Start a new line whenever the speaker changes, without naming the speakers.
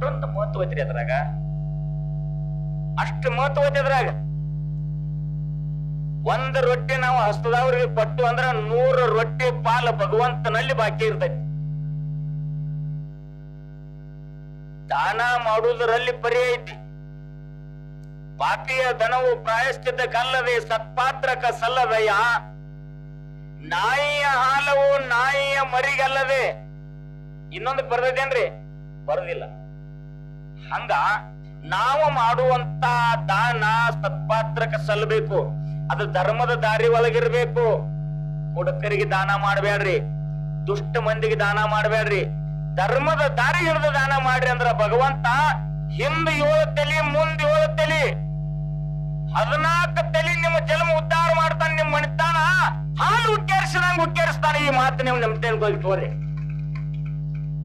ಅಷ್ಟೊಂದು ಮಹತ್ವ ಐತ್ರಿ ಅದ್ರಾಗ. ಅಷ್ಟು ಮಹತ್ವ ಐತಿ ಅದ್ರಾಗ. ಒಂದ್ ರೊಟ್ಟಿ ನಾವು ಹಸ್ತದವ್ರಿಗೆ ಕೊಟ್ಟು ಅಂದ್ರ ನೂರು ರೊಟ್ಟಿ ಪಾಲ ಭಗವಂತನಲ್ಲಿ ಬಾಕಿ ಇರ್ತೈತಿ. ದಾನ ಮಾಡುವುದರಲ್ಲಿ ಪರಿ ಐತಿ. ಪಾಪಿಯ ಧನವು ಪ್ರಾಯಶ್ಚಿತ ಕಲ್ಲದೆ, ಸತ್ಪಾತ್ರಕ ಸಲ್ಲದಯ್ಯ ನಾಯಿಯ ಹಾಲವು ನಾಯಿಯ ಮರಿಗಲ್ಲದೆ. ಇನ್ನೊಂದು ಬರ್ದೈತೇನ್ರಿ ಬರೋದಿಲ್ಲ. ಹಂಗ ನಾವು ಮಾಡುವಂತ ದಾನ ಸತ್ಪಾತ್ರಕ್ಕೆ ಸಲ್ಲಬೇಕು. ಅದು ಧರ್ಮದ ದಾರಿ ಒಳಗಿರ್ಬೇಕು. ಹುಡುಕರಿಗೆ ದಾನ ಮಾಡಬೇಡ್ರಿ. ದುಷ್ಟ ಮಂದಿಗೆ ದಾನ ಮಾಡಬೇಡ್ರಿ. ಧರ್ಮದ ದಾರಿ ಹಿಡಿದು ದಾನ ಮಾಡ್ರಿ ಅಂದ್ರ ಭಗವಂತ ಹಿಂದ ಏಳು ತಲಿ, ಮುಂದೆ ಏಳು ತಲಿ, ಹದಿನಾಲ್ಕು ತಲಿ ನಿಮ್ಮ ಜನ್ಮ ಉದ್ಧಾರ ಮಾಡ್ತಾನೆ ನಿಮ್ಮ ಮಣಿತಾನ ಹಾಲು ಉಚ್ಚರಿಸಿದಂಗ ಉಚ್ಚರಿಸ್ತಾನೆ ಈ ಮಾತು ನೀವು ಹೋಗಿ ತೋರಿ.